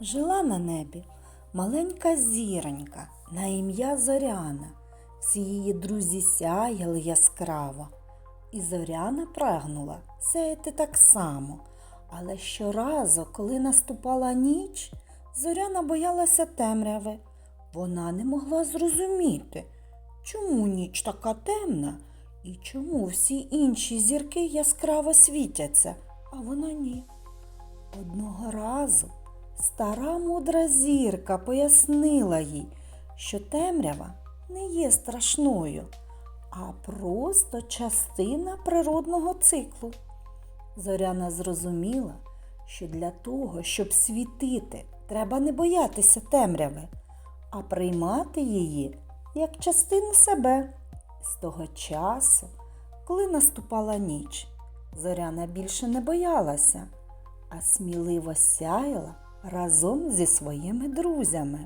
Жила на небі маленька зіронька на ім'я Зоряна. Всі її друзі сяяли яскраво. І Зоряна прагнула сяяти так само. Але щоразу, коли наступала ніч, Зоряна боялася темряви. Вона не могла зрозуміти, чому ніч така темна і чому всі інші зірки яскраво світяться, а вона ні. Одного разу стара мудра зірка пояснила їй, що темрява не є страшною, а просто частина природного циклу. Зоряна зрозуміла, що для того, щоб світити, треба не боятися темряви, а приймати її як частину себе. З того часу, коли наступала ніч, Зоряна більше не боялася, а сміливо сяяла разом зі своїми друзями.